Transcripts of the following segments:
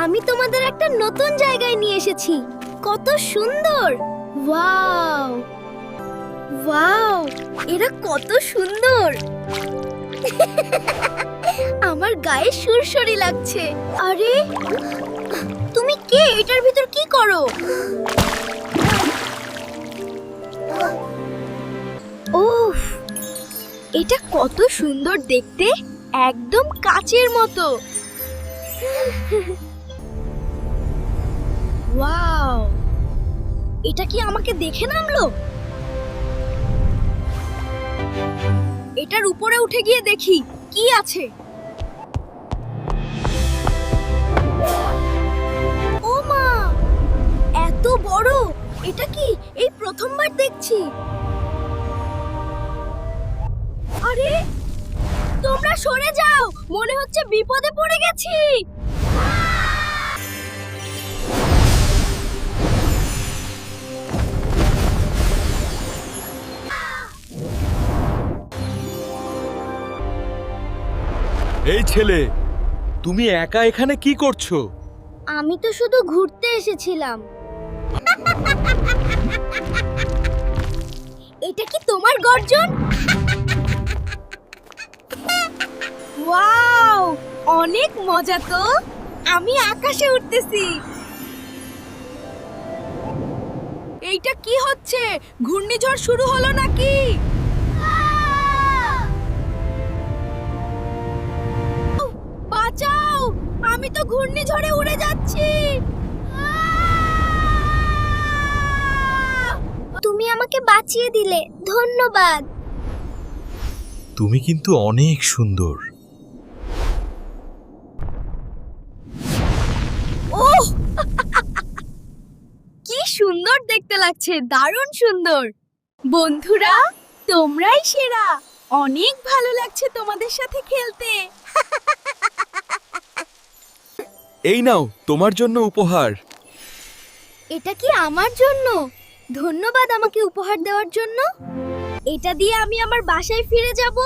আমি তোমাদের একটা নতুন জায়গায় নিয়ে এসেছি। কত সুন্দর! ওয়াও! ওয়াও! এরা কত সুন্দর! আমার গায়ে সুরসরি লাগছে। আরে, তুমি কে? এটার ভিতর কি করো? উফ! এটা কত সুন্দর দেখতে! একদম কাচের মতো। ওয়াও এটা কি আমাকে দেখে নামলো? এটার উপরে উঠে গিয়ে দেখি, কি আছে? ও মা! এত বড়! এটা কি? এই প্রথমবার দেখছি। আরে, তোমরা সরে যাও! মনে হচ্ছে বিপদে পড়ে গেছি! এই ছেলে, তুমি একা এখানে কি করছ? আমি তো শুধু ঘুরতে এসেছিলাম। এটা কি তোমার গর্জন? ওয়াও, অনেক মজা তো। আমি আকাশে উঠতেছি। এইটা কি হচ্ছে? ঘূর্ণিঝড় শুরু হলো নাকি? আমি তো ঘূর্ণিঝড়ে উড়ে যাচ্ছি। তুমি আমাকে বাঁচিয়ে দিলে ধন্যবাদ। তুমি কিন্তু অনেক সুন্দর। ওহ! কি সুন্দর দেখতে লাগছে দারুণ সুন্দর। বন্ধুরা তোমরাই সেরা। অনেক ভালো লাগছে তোমাদের সাথে খেলতে। এই নাও, তোমার জন্য উপহার। এটা কি আমার জন্য? ধন্যবাদ আমাকে উপহার দেওয়ার জন্য। এটা দিয়ে আমি আমার বাসায় ফিরে যাব।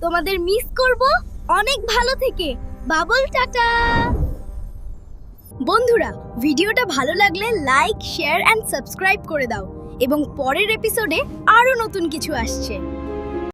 তোমাদের মিস করব। অনেক ভালো থেকে। Bubble, tata! বন্ধুরা, ভিডিওটা ভালো লাগলে লাইক, শেয়ার অ্যান্ড সাবস্ক্রাইব করে দাও। এবং পরের এপিসোডে আরও নতুন কিছু আসছে।